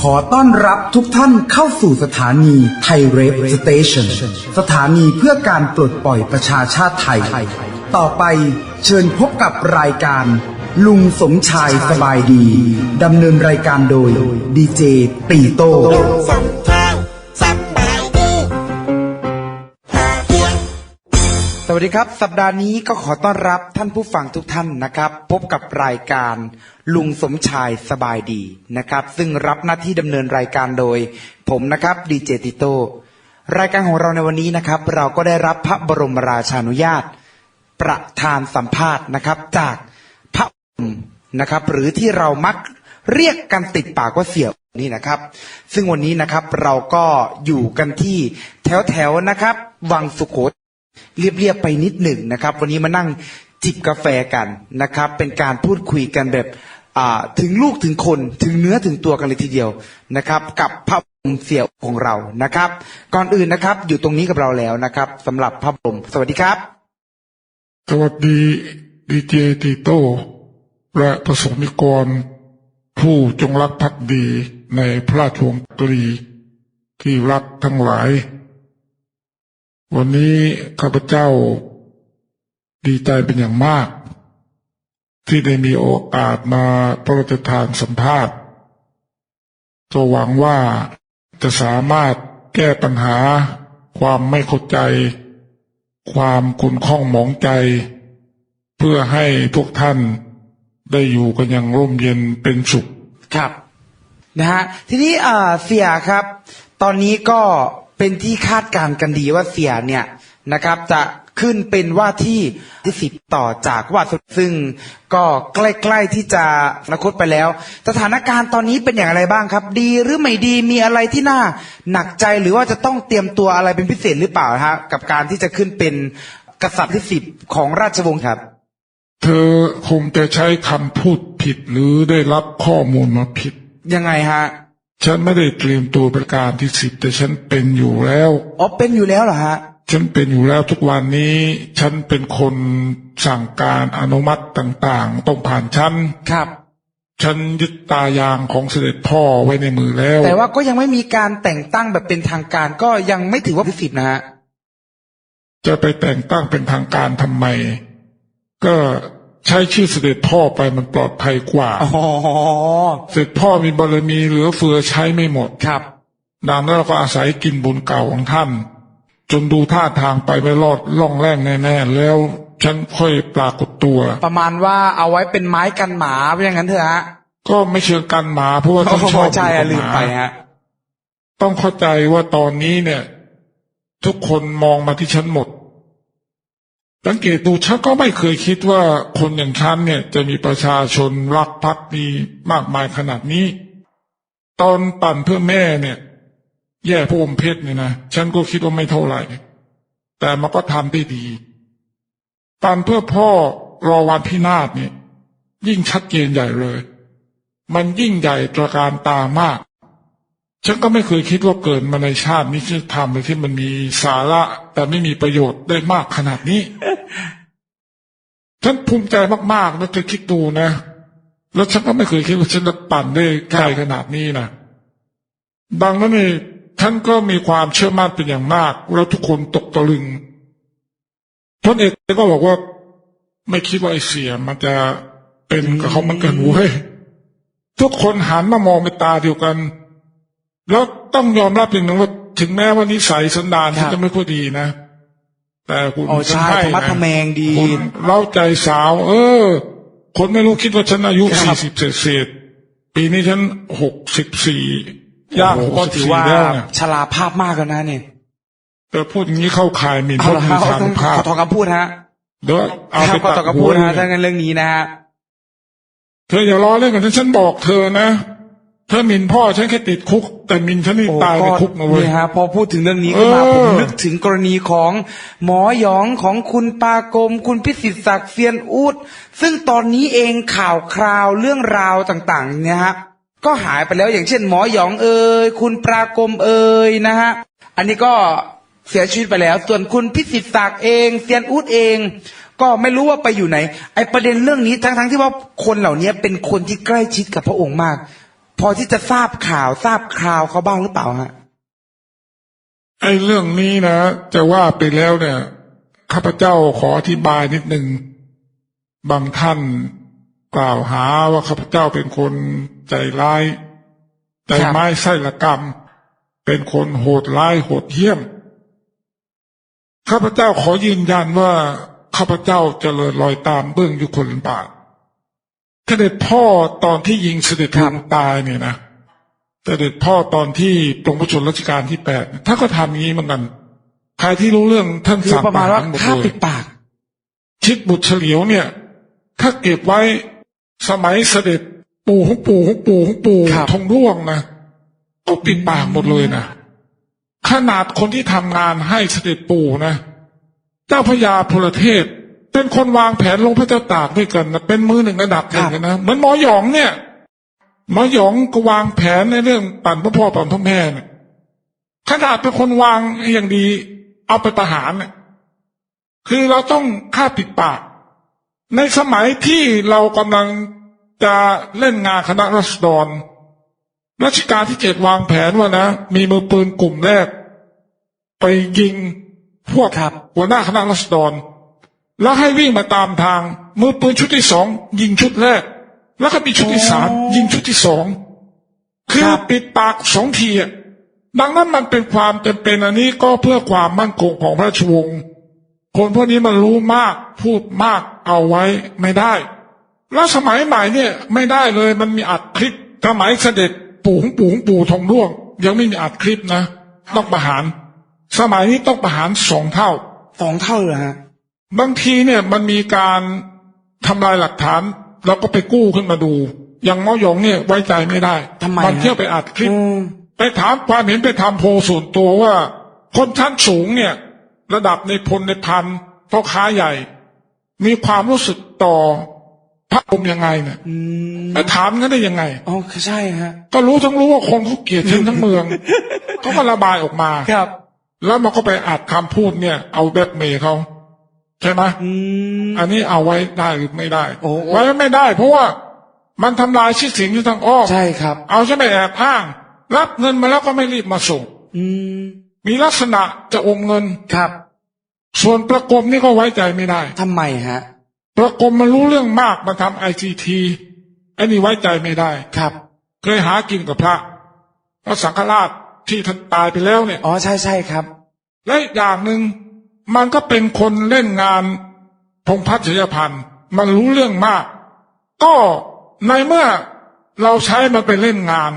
ขอต้อนรับทุกท่านเข้าสู่สถานีไทยเรฟสเตชันสถานีเพื่อการปลดปล่อยประชาชาติไทย ต่อไปเชิญพบกับรายการ ลุงสมชายสบายดี ดำเนินรายการโดยดีเจตีโต้สมชายสบายดีหาเพียงสวัสดีครับ สัปดาห์นี้ก็ขอต้อนรับท่านผู้ฟังทุกท่านนะครับ พบกับรายการ ลุงสมชายสบายดีนะครับ ซึ่งรับหน้าที่ดำเนินรายการโดย ผมนะครับดีเจติโต รายการของเราในวันนี้นะครับ เราก็ได้รับพระบรมราชานุญาต ประธานสัมภาษณ์นะครับ จากพระองค์นะครับ หรือที่เรามักเรียกกันติดปากว่าเสี่ยวนี่นะครับ ซึ่งวันนี้นะครับเราก็อยู่กันที่แถวแถวนะครับ วังสุโขทัยเรียบๆไปนิดหนึ่งนะครับ วันนี้มานั่งจิบกาแฟกันนะครับ เป็นการพูดคุยกันแบบ ถึงลูกถึงคนถึงเนื้อถึงตัวกันเลยทีเดียวนะครับ กับพระบรมเสี่ยวของเรานะครับ ก่อนอื่นนะครับ อยู่ตรงนี้กับเราแล้วนะครับสำหรับพระบรมสวัสดีครับ สวัสดีดีเจติโต้และประสงนิกร ผู้จงรักภักดีในพระราชวงศ์ตรีที่รักทั้งหลาย วันนี้ข้าพเจ้าดีใจเป็นอย่างมาก ที่ได้มีโอกาสมาพระราชทานสัมภาษณ์ก็หวังว่าจะสามารถแก้ปัญหา ความไม่เข้าใจ ความขุ่นข้องหมองใจ เพื่อให้ทุกท่านได้อยู่กันอย่างร่มเย็นเป็นสุขครับนะฮะทีนี้อ่าเสียครับ ตอนนี้ก็เป็นที่คาดการณ์กันดีว่าเสียเนี่ยนะครับ จะ ขึ้นเป็นว่าที่ที่สิบต่อจากว่าสุดซึ่งก็ใกล้ๆที่จะอนาคตไปแล้ว สถานการณ์ตอนนี้เป็นอย่างไรบ้างครับ ดีหรือไม่ดีมีอะไรที่น่าหนักใจหรือว่าจะต้องเตรียมตัวอะไรเป็นพิเศษหรือเปล่าฮะกับการที่จะขึ้นเป็นกษัตริย์ที่สิบของราชวงศ์ครับ เธอคงจะใช้คำพูดผิดหรือได้รับข้อมูลมาผิด ยังไงฮะฉันไม่ได้เตรียมตัวประการที่สิบแต่ฉันเป็นอยู่แล้วอ๋อเป็นอยู่แล้วเหรอฮะ ฉันเป็นอยู่แล้วทุกวันนี้ ฉันเป็นคนสั่งการอนุมัติต่างๆ ต้องผ่านฉันครับ ฉันยึดตายางของเสด็จพ่อไว้ในมือแล้ว แต่ว่าก็ยังไม่มีการแต่งตั้งแบบเป็นทางการก็ยังไม่ถือว่าพิสิทธิ์นะฮะจะไปแต่งตั้งเป็นทางการทำไม ก็ใช้ชื่อเสด็จพ่อไปมันปลอดภัยกว่าอ๋อเสด็จพ่อมีบารมีเหลือเฟือใช้ไม่หมดครับดังนั้นเราก็อาศัยกินบุญเก่าของท่าน จนดูท่าทางไปไม่รอดล่องแรงแน่ๆแล้วฉันค่อยปรากฏตัว ประมาณว่าเอาไว้เป็นไม้กันหมาเป็นอย่างนั้นเถอะฮะก็ไม่เชิงกันหมาเพราะว่าฉันชอบใช่ยู่อะกับลืหมมาไปฮะต้องเข้าใจว่าตอนนี้เนี่ย ทุกคนมองมาที่ฉันหมด สังเกตดูฉันก็ไม่เคยคิดว่าคนอย่างฉันเนี่ย จะมีประชาชนรักพักดีมากมายขนาดนี้ ตอนปั่นเพื่อแม่เนี่ย แย่พระอมเพชรเนี่ยนะฉันก็คิดว่าไม่เท่าไหร่ แต่มันก็ทำได้ดีปั่นเพื่อพ่อรอวันพินาศเนี่ย ยิ่งชัดเจนใหญ่เลย มันยิ่งใหญ่ตระการตามาก ฉันก็ไม่เคยคิดว่าเกิดมาในชาตินี้จะทำอะไรที่มันมีสาระ แต่ไม่มีประโยชน์ได้มากขนาดนี้ ฉันภูมิใจมากๆนะเธอคิดดูนะ แล้วฉันก็ไม่เคยคิดว่าฉันจะปั่นได้ไกลขนาดนี้นะดังนั้น นี่ฉันก็มีความเชื่อมั่นเป็นอย่างมาก แล้วทุกคนตกตะลึงพลเอกก็บอกว่า ไม่คิดว่าไอ้เสียมันจะเป็นกับเขาเหมันกันเว้ยทุกคนหันมามองในตาเดียวกัน แล้วต้องยอมรับอย่างหนึ่งว่าถึงแม้ว่านิสัยสันดานครัฉันบจะไม่ค่อยดีนะ แต่คุณอ๋อใช่ฉันธรรมะนะทแมงดีคุณเล่าใจสาว เออ คนไม่รู้คิดว่าฉันอายุครัสี่บสิบเศษๆปีนี้ฉันหกสิบสี่ ย่างโอ้หโหกก็สิบถือสี่ว่าแล้วนะชราภาพมากแล้วนะเนี่ยแต่พูดอย่างนี้เข้าข่ายหมิ่นพเอาระละมีครับทางภาขพอถอนคำพูดฮะเดี๋ยวเอาครัไปบขอตัถอนดหัคำพูวดเลฮะยถ้างั้นเรื่องนี้นะฮะเธออย่าล้อเล่นกับฉันฉันบอกเธอนะเธอหมิ่นพ่อฉันแค่ติดคุก แต่หมิ่นฉันนี่โอ้ตายในก็คุกนะเว้ยนี่ฮะพอพูดถึงเรื่องนี้ขึ้นมาเออผมนึกถึงกรณีของหมอหยองของคุณปากรมคุณพิสิทธิ์ศักดิ์เฟียนอูดซึ่งตอนนี้เองข่าวคราวเรื่องราวต่าง ๆ เนี่ยฮะ ก็หายไปแล้วอย่างเช่น หมอหยองเอ่ยคุณปรากรมเอ่ยนะฮะอันนี้ก็เสียชีวิตไปแล้ว ส่วนคุณพิสิทธิ์ศักดิ์เองเฟียนอูดเอง ก็ไม่รู้ว่าไปอยู่ไหน ไอประเด็นเรื่องนี้ทั้งๆที่ว่าคนเหล่านี้เป็นคนที่ใกล้ชิดกับพระองค์มาก พอที่จะทราบข่าวทราบคราวเขาบ้างหรือเปล่าฮะไอเรื่องนี้นะจะว่าไปแล้วเนี่ยข้าพเจ้าขออธิบายนิดหนึ่งบางท่าน กล่าวหาว่าข้าพเจ้าเป็นคนใจร้าย ใจไม้ไส้ละกรรม เป็นคนโหดร้ายโหดเหี้ยม ข้าพเจ้าขอยืนยันว่าข้าพเจ้าเจริญรอยตามเบื้องยุคนบาทเสด็จพ่อตอนที่ยิงเสด็จครัลุบงตายเนี่ยนะเสด็จพ่อตอนที่ปรงพระชนรัชกาลที่แปดเนี่ยท่านก็ทำอย่างนี้เหมือนกันใครที่รู้เรื่องท่านคือสั่งประมาณว่าหหมดถ้าเลยปิดปาก ชิดบุตรเฉลียวเนี่ย ถ้าเก็บไว้ สมัยเสด็จปู่ของปู่ของปู่ของปู่ครับ ทองร่วงนะก็ปิดปากหมดเลยนะขนาดคนที่ทำงานให้เสด็จปู่นะเจ้าพระยาพลเทพเป็นคนวางแผนลงพระเจ้าตากด้วยกันนะเป็นมือหนึ่งระดับหนึ่งนะเหมือนหมอหยองเนี่ยหมอหยองก็วางแผนในเรื่องปั่นพระพ่อปั่นพ่อแม่เนี่ยขนาดเป็นคนวางอย่างดี เอาไปประหารเนี่ยคือเราต้องฆ่าปิดปาก ในสมัยที่เรากำลังจะเล่นงานคณะรัษฎรรัชกาลที่เจ็ดวางแผนว่านะ มีมือปืนกลุ่มแรก ไปยิงพวกครับหัวหน้าคณะรัษฎร แล้วให้วิ่งมาตามทาง มือปืนชุดที่สองยิงชุดแรก แล้วก็มีชุดที่สามอ๋อยิงชุดที่สองคือครับปิดปากสองทีอะดังนั้นมันเป็นความจำเป็นอันนี้ก็เพื่อความมั่นคงของพระราชวงศ์ คนพวกนี้มันรู้มากพูดมากเอาไว้ไม่ได้ แล้วสมัยใหม่เนี่ยไม่ได้เลยมันมีอัดคลิปสมัยเสด็จปู่ของปู่ของปู่ทองร่วง ยังไม่มีอัดคลิปนะต้องประหาร สมัยนี้ต้องประหารสองเท่าสองเท่าเลยเหรอฮะบางทีเนี่ยมันมีการทำลายหลักฐานเราก็ไปกู้ขึ้นมาดู อย่างหมอหยองเนี่ยไว้ใจไม่ได้ทำไมมันฮะเที่ยวไปอัดคลิปอืมไปถามความเห็นไปทำโพลส่วนตัวว่า คนชั้นสูงเนี่ย ระดับในพลในพันพ่อค้าใหญ่ มีความรู้สึกต่อพระองค์ยังไงเนี่ยอืมไปถามงั้นได้ยังไงอ๋อใช่ฮะ ก็รู้ทั้งรู้ว่าคนเขาเกลียดฉันทั้งเมืองเขาก็ระบายออกมาครับ แล้วมันก็ไปอัดคำพูดเนี่ย เอาแบล็กเมย์เขาใช่ไหมอืมอันนี้เอาไว้ได้หรือไม่ได้โอ้ไว้ไม่ได้ เพราะว่ามันทำลายชื่อเสียงอยู่ทางอ้อมใช่ครับ เอาใช่ไหมแอบอ้าง รับเงินมาแล้วก็ไม่รีบมาส่ง อื มมีลักษณะจะอมเงินครับ ส่วนประกรมนี่ก็ไว้ใจไม่ได้ทำไมฮะ ประกรมมันรู้เรื่องมากมาทำไอซีทีอันนี้ไว้ใจไม่ได้ครับ เคยหากินกับพระพระสังฆราชที่ท่านตายไปแล้วเนี่ยอ๋อใช่ใช่ครับ และอีกอย่างหนึ่งมันก็เป็นคนเล่นงานพงษ์พัฒน์ชยพันธ์มันรู้เรื่องมาก ก็ในเมื่อเราใช้มันไปเล่นงาน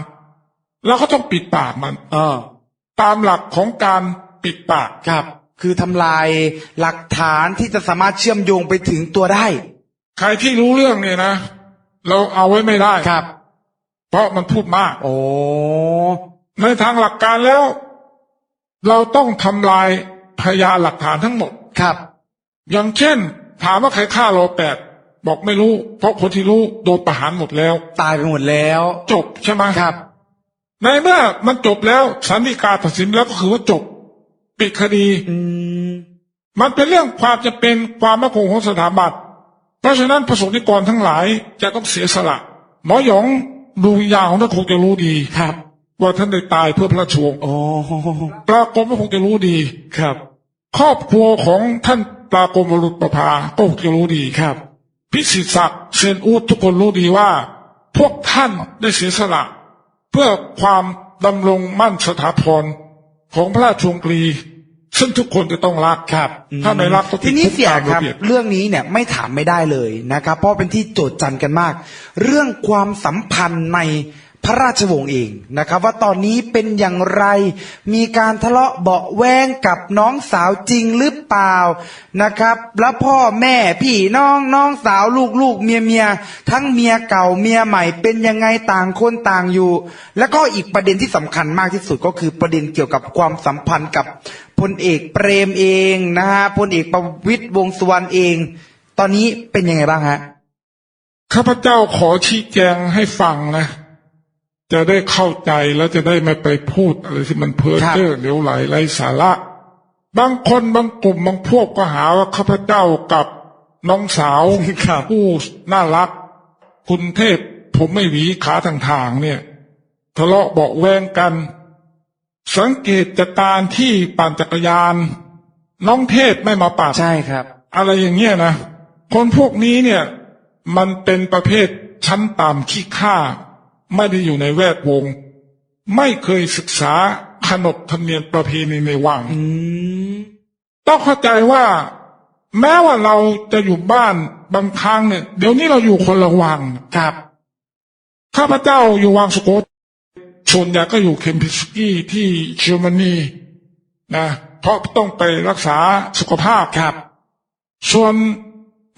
เราก็ต้องปิดปากมัน เออ ตามหลักของการปิดปาก ครับ คือทำลายหลักฐานที่จะสามารถเชื่อมโยงไปถึงตัวได้ ใครที่รู้เรื่องเนี่ยนะ เราเอาไว้ไม่ได้ครับ เพราะมันพูดมาก โอ้ ในทางหลักการแล้ว เราต้องทำลายพยานหลักฐานทั้งหมด ครับ อย่างเช่น ถามว่าใครฆ่ารอแปดบอกไม่รู้ เพราะคนที่รู้โดนประหารหมดแล้ว ตายไปหมดแล้ว จบใช่ไหมครับ ในเมื่อมันจบแล้วสันติกาตัดสินแล้วก็คือว่าจบปิดคดีอืมมันเป็นเรื่องความจะเป็นความมั่นคงของสถาบันเพราะฉะนั้นประสงค์นิกรทั้งหลายจะต้องเสียสละ หมอหยองดูวิญญาณของท่านคงจะรู้ดีครับว่าท่านได้ตายเพื่อพระราชวงศ์โอ้ปรากรมก็คงจะรู้ดีครับ ครอบครัวของท่านปรากรมวรุษประภาก็คงจะรู้ดีครับ พิสิทธิ์ศักดิ์เซยนอูดทุกคนรู้ดีว่า พวกท่านได้เสียสละ เพื่อความดำรงมั่นสถาพรของพระราชวงศ์กรี ซึ่งทุกคนจะต้องรักครับ ถ้าไม่รักก็ทีนี้เสียตามครับเบียบเรื่องนี้เนี่ยไม่ถามไม่ได้เลยนะครับ เพราะเป็นที่โจทย์จันกันมาก เรื่องความสัมพันธ์ใน พระราชวงศ์เองนะครับ ว่าตอนนี้เป็นอย่างไรมีการทะเลาะเบาแวงกับน้องสาวจริงหรือเปล่านะครับ แล้วพ่อแม่พี่น้องน้องสาวลูกลูกเมียเมียทั้งเมียเก่าเมียใหม่ เป็นยังไงต่างคนต่างอยู่ แล้วก็อีกประเด็นที่สำคัญมากที่สุดก็คือประเด็นเกี่ยวกับความสัมพันธ์กับพลเอกเปรมเองนะฮะพลเอกประวิตยวงสุวรรณเอง ตอนนี้เป็นยังไงบ้างฮะข้าพเจ้าขอชี้แจงให้ฟังนะ จะได้เข้าใจแล้วจะได้ไม่ไปพูดอะไรที่มันเพ้อเจ้อเหลวไหลไร้สาระ บางคนบางกลุ่มบางพวกก็หาว่าข้าพเจ้ากับน้องสาวครับผู้น่ารัก คุณเทพผมไม่หวีขาทางทางๆเนี่ยทะเลาะเบาะแวงกัน สังเกตจากการที่ปั่นจักรยาน น้องเทพไม่มาปั่นใช่ครับ อะไรอย่างเงี้ยนะคนพวกนี้เนี่ย มันเป็นประเภทชั้นต่ำขี้ข้า ไม่ได้อยู่ในแวดวง ไม่เคยศึกษาขนบธรรมเนียมประเพณีในวังอืมต้องเข้าใจว่า แม้ว่าเราจะอยู่บ้านบางครั้งเนี่ย เดี๋ยวนี้เราอยู่คนละวังครับข้าพเจ้าอยู่วังสโกตส่วนใหญ่ก็อยู่เคมพิสกี้ที่เยอรมนีนะเพราะต้องไปรักษาสุขภาพครับ ส่วน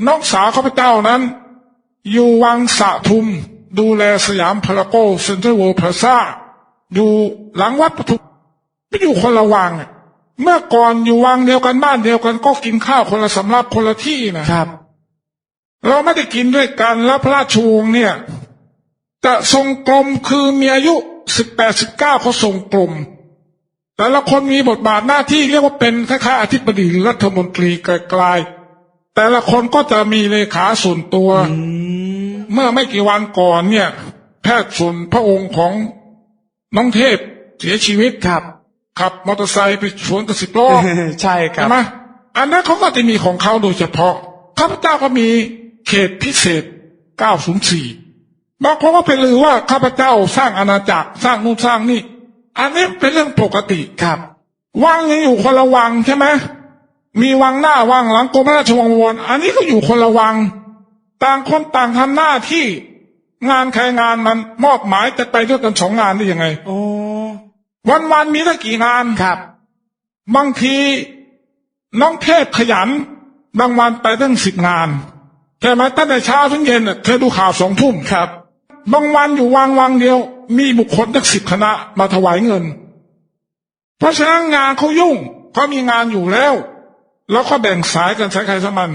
น้องสาวข้าพเจ้านั้น อยู่วังสะทุม ดูแลสยามพารากอนเซ็นทรัลเวิลด์พลาซ่าอยู่หลังวัดปทุมไม่อยู่คนละวังอะเมื่อก่อนอยู่วังเดียวกันบ้านเดียวกันก็กินข้าวคนละสำรับคนละที่นะครับ เราไม่ได้กินด้วยกันแล้วพระราชวงศ์เนี่ยจะทรงกรมคือมีอายุสิบแปดสิบเก้าเขาทรงกรมแต่ละคนมีบทบาทหน้าที่เรียกว่าเป็นคล้ายๆอธิบดีหรือรัฐมนตรีไกลๆแต่ละคนก็จะมีเลขาส่วนตัวอืม เมื่อไม่กี่วันก่อนเนี่ย แพทย์ส่วนพระองค์ของน้องเทพเสียชีวิตครับ ขับมอเตอร์ไซค์ไปสวนกับสิบล้อใช่ครัใช่บไหมอันนั้นเขาก็จะมีของเขาโดยเฉพาะข้าพเจ้าก็มีเขตพิเศษ 904 บางคนก็เป็นลือว่าข้าพเจ้าสร้างอาณาจักรสร้างนู่นสร้างนี่ อันนี้เป็นเรื่องปกติครับ วังยังอยู่คนละวังใช่ไหมมีวังหน้าวังหลังกรมราชวังบวรอันนี้ก็อยู่คนละวัง ต่างคนต่างทำหน้าที่งานใครงานมันมอบหมายจะไปด้วยกันสองงานได้ยังไงโอ้วันวันๆมีตั้งกี่งานครับ บางทีน้องเทพขยัน บางวันไปตั้งสิบงานใช่ไหมตั้งแต่เช้าถึงเย็นน่ะเคยดูข่าวสองทุ่มครับ บางวันอยู่วังวังเดียว มีบุคคลตั้งสิบคณะมาถวายเงิน เพราะฉะนั้นงานเขายุ่งเขามีงานอยู่แล้ว แล้วก็แบ่งสายกันใช้ใครสมัน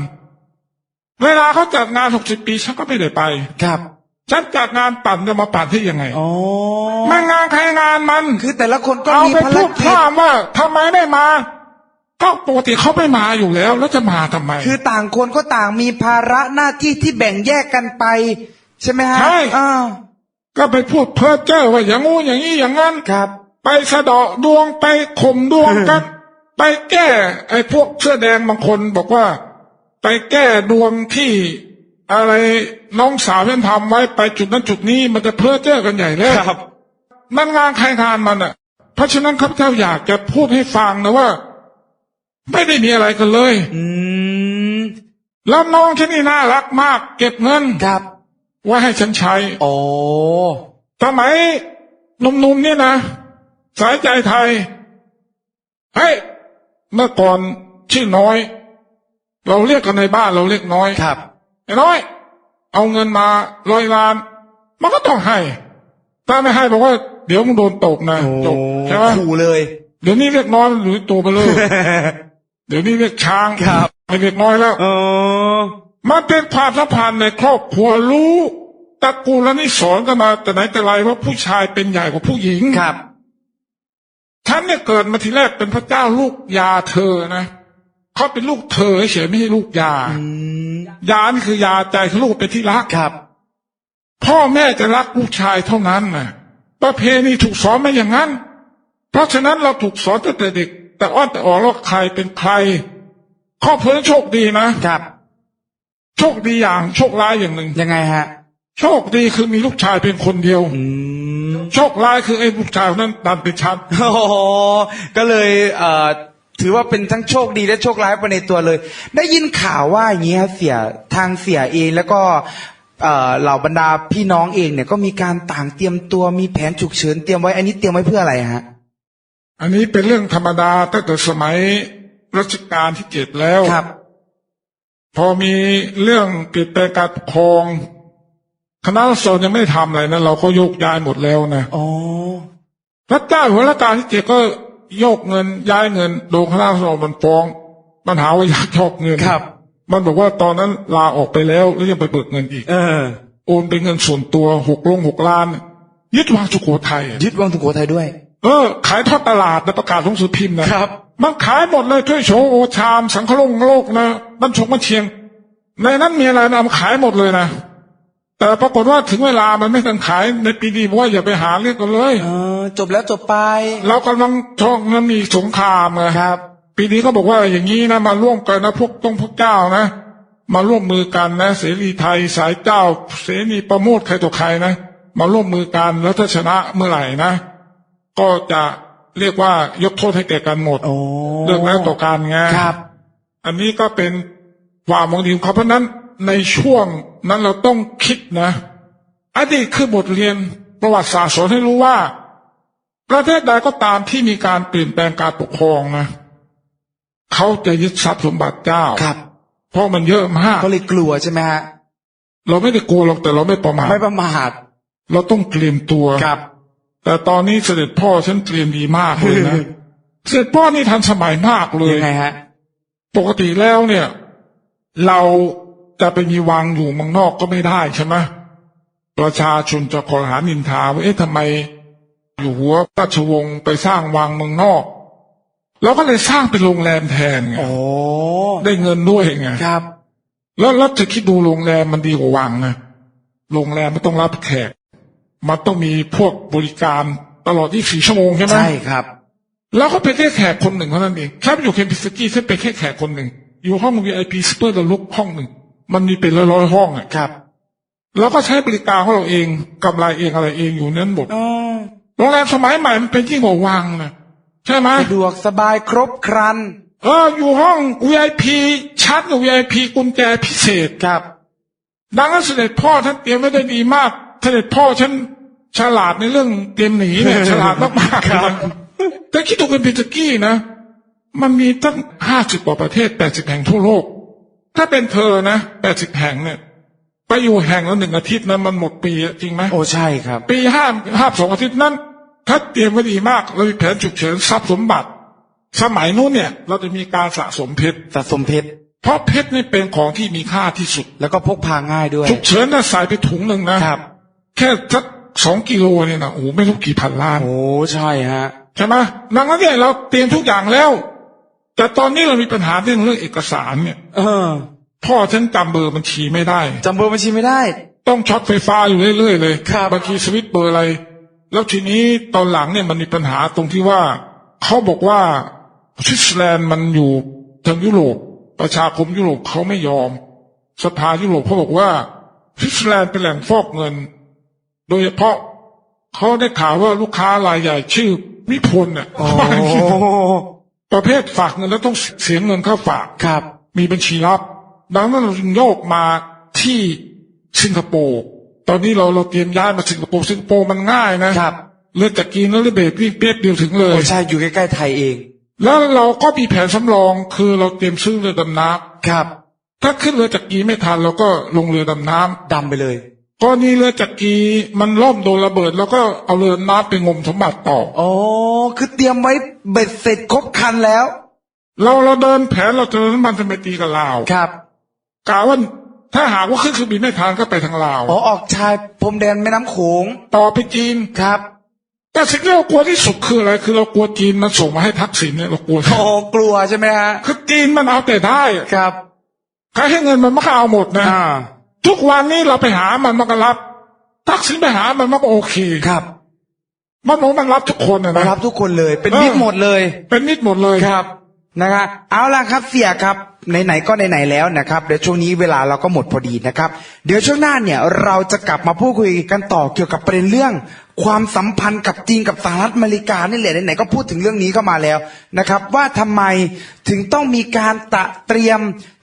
เวลาเขาจัดงานหกสิบปีฉันก็ไม่ได้ไป ครับ ฉันจัดงานปั่นจะมาปั่นที่ยังไงอ๋อมันงานใครงานมัน คือแต่ละคนก็เอามีไปภารพูดกิจข้ามว่าทำไมไม่มา ก็ปกติเขาไม่มาอยู่แล้ว แล้วจะมาทำไม คือต่างคนก็ต่างมีภาระหน้าที่ที่แบ่งแยกกันไป ใช่ไหมฮะใช่อ่าก็ไปพูดเพ้อเจ้อว่าอย่างงู้นอย่างนี้อย่างนั้น ครับ ไปสะเดาะดวงไปข่มดวงกัน ไปแก้ไอ้พวกเสื้อแดงบางคนบอกว่าไป แก้ดวงที่อะไรน้องสาวฉันทำไว้ไปจุดนั้นจุดนี้มันจะเพ้อเจ้อกันใหญ่แล้วครับมันงานใครงานมันอะ เพราะฉะนั้นข้าพเจ้าอยากจะพูดให้ฟังนะว่า ไม่ได้มีอะไรกันเลย อืมแล้วน้องฉันนี่น่ารักมาก เก็บเงินครับไว้ให้ฉันใช้โอ้สมัยหนุ่มๆเนี่ยนะสายใจไทยเฮ้ยเมื่อก่อนชื่อน้อย เราเรียกกันในบ้านเราเรียกน้อยครับไอ้น้อย เอาเงินมาร้อยล้าน มันก็ต้องให้ ถ้าไม่ให้บอกว่าเดี๋ยวมึงโดนตบนะโอ้จบใช่ไหมขู่เลย เดี๋ยวนี้เรียกน้อยมันอยู่ในตัวไปเลยเดี๋ยวนี้เรียกช้างครับไม่เรียกน้อยแล้วเออมันเป็นความสัมพันธ์ในครอบครัวรู้ตระกูลและนี่สอนกันมา แต่ไหนแต่ไรว่าผู้ชายเป็นใหญ่กว่าผู้หญิงครับฉันเนี่ยเกิดมาทีแรกเป็นพระเจ้าลูกยาเธอนะ เขาเป็นลูกเธอเฉยไม่ใช่ลูกยาอืมยานี่คือยาใจคือลูกเป็นที่รักครับ พ่อแม่จะรักลูกชายเท่านั้นนะประเพณีถูกสอนมาอย่างนั้น เพราะฉะนั้นเราถูกสอนตั้งแต่เด็ก แต่อ้อนแต่ออกว่าใครเป็นใครครอบครัวโชคดีนะครับ โชคดีอย่างโชคร้ายอย่างหนึ่งยังไงฮะ โชคดีคือมีลูกชายเพียงคนเดียวอืมโชคร้ายคือไอ้ลูกชายคนนั้นดันเป็นชัดโอ้โหก็เลยเอ่อ ถือว่าเป็นทั้งโชคดีและโชคร้ายไปในตัวเลย ได้ยินข่าวว่าอย่างนี้ฮะเสียทางเสียเองแล้วก็เอ่อเหล่าบรรดาพี่น้องเองเนี่ยก็มีการต่างเตรียมตัวมีแผนฉุกเฉินเตรียมไว้อันนี้เตรียมไว้เพื่ออะไรฮะ อันนี้เป็นเรื่องธรรมดาตั้งแต่สมัยรัชกาลที่เจ็ดแล้วครับ พอมีเรื่องเปลี่ยนแปลงการปกครองคณะรัฐศรยังไม่ได้ทำอะไรนะเราก็โยกย้ายหมดแล้วนะอ๋อพระเจ้าหัวรัชกาลที่เจ็ดก็ โยกเงินย้ายเงินโดยคณะรัฐศรมันฟ้อง มันหาว่ายักยอกเงินครับ มันบอกว่าตอนนั้นลาออกไปแล้วแล้วยังไปเบิกเงินอีก เออ โอนเป็นเงินส่วนตัวหกลงหกล้าน ยึดวางสุโขทัยอะยึดวังสุโขทัยด้วย เออ ขายทอดตลาดในประกาศของสือพิมพ์นะครับ มันขายหมดเลยถ้วยโชว์โอชาม สังฆโลกโลกนะบัญชงบัญเชียง ในนั้นมีอะไรนะมันขายหมดเลยนะ แต่ปรากฏว่าถึงเวลามันไม่ทันขายในปีนี้บอกว่าอย่าไปหาเรื่องกันเลยเออจบแล้วจบไป เรากำลังช่องนั้นมีสงครามไงครับ ปีนี้เขาบอกว่าอย่างนี้นะมาร่วมกันนะพวกต้องพวกเจ้านะ มาร่วมมือกันนะ เสรีไทยสายเจ้า เสรีประโมทใครต่อใครนะมาร่วมมือกันแล้วถ้าชนะเมื่อไหร่นะ ก็จะเรียกว่ายกโทษให้แก่กันหมดโอ้เรื่องแล้วต่อการไงครับ อันนี้ก็เป็นความมองดีของเขาเพราะฉะนั้น ในช่วงนั้นเราต้องคิดนะ อดีตคือบทเรียนประวัติศาสตร์สอนให้รู้ว่า ประเทศใดก็ตามที่มีการเปลี่ยนแปลงการปกครองนะเขาจะยึดทรัพย์สมบัติเจ้าครับ เพราะมันเยอะมากก็เลยกลัวใช่ไหมฮะเราไม่ได้กลัวหรอกแต่เราไม่ประมาทไม่ประมาทเราต้องเตรียมตัวครับ แต่ตอนนี้เสด็จพ่อฉันเตรียมดีมากเลยนะเสด็จพ่อนี่ทันสมัยมากเลยยังไงฮะ ปกติแล้วเนี่ย เรา จะไปมีวังอยู่เมืองนอกก็ไม่ได้ใช่ไหมประชาชนจะคอยหานินทาว่าเอ๊ะทำไม อยู่หัวราชวงศ์ไปสร้างวังเมืองนอกเราก็เลยสร้างเป็นโรงแรมแทนไงโอ้ได้เงินด้วยไงครับ แล้วแล้วจะคิดดูโรงแรมมันดีกว่าวังนะโรงแรมไม่ต้องรับแขก มันต้องมีพวกบริการตลอด 24 ชั่วโมงใช่ไหมใช่ครับ แล้วก็เป็นแค่แขกคนหนึ่งเท่านั้นเองแค่ไปอยู่เคมปิสกี้ฉันเป็นแค่แขกคนหนึ่ง อยู่ห้อง VIP ซูเปอร์ดลุกห้องหนึ่ง มันมีเป็นร้อยๆห้องอะครับ แล้วก็ใช้บริการของเราเองกำไรเองอะไรเองอยู่นั้นหมดอ๋อโรงแรมสมัยใหม่มันเป็นยิ่งกว่าวังนะใช่ไหมสะดวกสบายครบครันเอออยู่ห้อง VIP ชั้น VIP กุญแจพิเศษครับ ดังนั้นเสด็จพ่อท่านเตรียมไว้ได้ดีมากเสด็จพ่อฉันฉลาดในเรื่องเตรียมหนีเนี่ยฉลาดมากๆครับนะแต่คิดดูเป็นพิจกี้นะ มันมีตั้งห้าสิบกว่าประเทศแปดสิบแห่งทั่วโลก ถ้าเป็นเธอนะแปดสิบแห่งเนี่ย ไปอยู่แห่งละหนึ่งอาทิตย์นะมันหมดปีอะจริงไหมโอ้ใช่ครับ ปีห้าห้าสองอาทิตย์นั้นถ้าเตรียมไว้ดีมากเรามีแผนฉุกเฉินทรัพย์สมบัติ สมัยนู้นเนี่ย เราจะมีการสะสมเพชรสะสมเพชรเพราะเพชรนี่เป็นของที่มีค่าที่สุด แล้วก็พกพาง่ายด้วย ฉุกเฉินน่ะใส่ไปถุงหนึ่งนะครับ แค่สักสองกิโลเนี่ยนะโอ้โหไม่รู้กี่พันล้านโอ้ใช่ฮะ ใช่ไหมดังนั้นเนี่ยเราเตรียมทุกอย่างแล้ว แต่ตอนนี้เรามีปัญหาเรื่องเรื่องเอกสารเนี่ย เออ พ่อฉันจำเบอร์บัญชีไม่ได้ จำเบอร์บัญชีไม่ได้ ต้องช็อตไฟฟ้าอยู่เรื่อยๆเลยครับ บางทีสวิตช์เบอร์อะไร แล้วทีนี้ตอนหลังเนี่ยมันมีปัญหาตรงที่ว่าเขาบอกว่าสวิตเซอร์แลนด์มันอยู่ทางยุโรปประชาคมยุโรปเขาไม่ยอม สภายุโรปเขาบอกว่าสวิตเซอร์แลนด์เป็นแหล่งฟอกเงิน โดยเฉพาะเขาได้ข่าวว่าลูกค้ารายใหญ่ชื่อมิพลเนี่ย โอ้ เขาว่าอย่างนี้ประเภทฝากเงินแล้วต้องเสียเงินเข้าฝากครับ มีบัญชีลับ ดังนั้นเราจึงโยกมาที่สิงคโปร์ตอนนี้เราเราเตรียมย้ายมาสิงคโปร์สิงคโปร์มันง่ายนะครับเรือจากกีนแล้วเรือเบสวิ่งเป๊บเดียวถึงเลโอ้ยใช่อยู่ใกล้ๆไทยเอง แล้วเราก็มีแผนสำรองคือเราเตรียมซื้อเรือดำน้ครับำถ้าขึ้นเรือจากกีไม่ทันเราก็ลงเรือดำน้ำดำไปเลย กรณีเรือจากกีมันล่มโดนระเบิด แล้วก็เอาเรือดำน้ำไปงมสมบัติต่ออ๋อคือเตรียมไว้เบ็ดเสร็จครบครันแล้ว เราเราเดินแผนเราเจอน้ำมันจะไปตีกับลาวครับกล่าวว่าถ้าหากว่าขึ้นเครื่องบินไม่ทันก็ไปทางลาวอ๋อออกชายพรมแดนแม่น้ำโขงต่อไปจีนครับ แต่สิ่งที่เรากลัวที่สุดคืออะไรคือเรากลัวจีนมันส่งมาให้ทักษิณเนี่ยเรากลัวอ๋อกลัวใช่ไหมฮะคือจีนมันเอาแต่ได้อะครับใครให้เงินมันมันก็เอาหมดนะอ่า ทุกวันนี้เราไปหามันมันก็รับ ทักษิณไปหามันมันก็โอเคครับ มันบอกมันรับทุกคนนะมานะรับทุกคนเลย เป็นเออมิตรหมดเลย เป็นมิตรหมดเลยครับนะครับเอาล่ะครับเสียครับไหนๆก็ไหนๆแล้วนะครับเดี๋ยวช่วงนี้เวลาเราก็หมดพอดีนะครับ เดี๋ยวช่วงหน้าเนี่ยเราจะกลับมาพูดคุยกันต่อเกี่ยวกับประเด็นเรื่อง ความสัมพันธ์กับจีนกับสหรัฐอเมริกานี่แหละไหนๆก็พูดถึงเรื่องนี้เข้ามาแล้วนะครับ ว่าทำไม ถึงต้องมีการตะเตรียม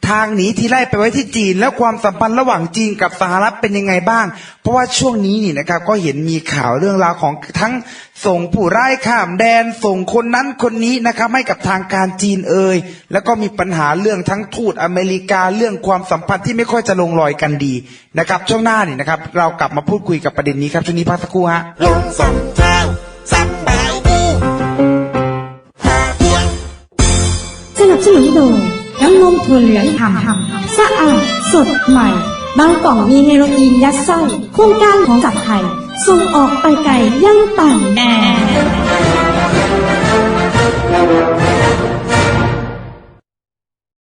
ทางหนีทีไล่ไปไว้ที่จีน แล้วความสัมพันธ์ระหว่างจีนกับสหรัฐเป็นยังไงบ้าง เพราะว่าช่วงนี้นี่นะครับ ก็เห็นมีข่าวเรื่องราวของทั้งส่งผู้ร้ายข้ามแดนส่งคนนั้นคนนี้นะครับให้กับทางการจีนเอ่ยแล้วก็มีปัญหาเรื่องทั้งทูตอเมริกาเรื่องความสัมพันธ์ที่ไม่ค่อยจะลงรอยกันดีนะครับ ช่วงหน้านี่นะครับ เรากลับมาพูดคุยกับประเด็นนี้ครับช่วงนี้พักสักครู่ฮะลุงสมชาสาย สนับสนุนโดยน้ำนมถั่วเหลืองทำสะอาดสดใหม่ บางกล่องมีเฮโรอีนยัดไส้โครงการของจับไทย ส่งออกไปไกลยังต่างแดน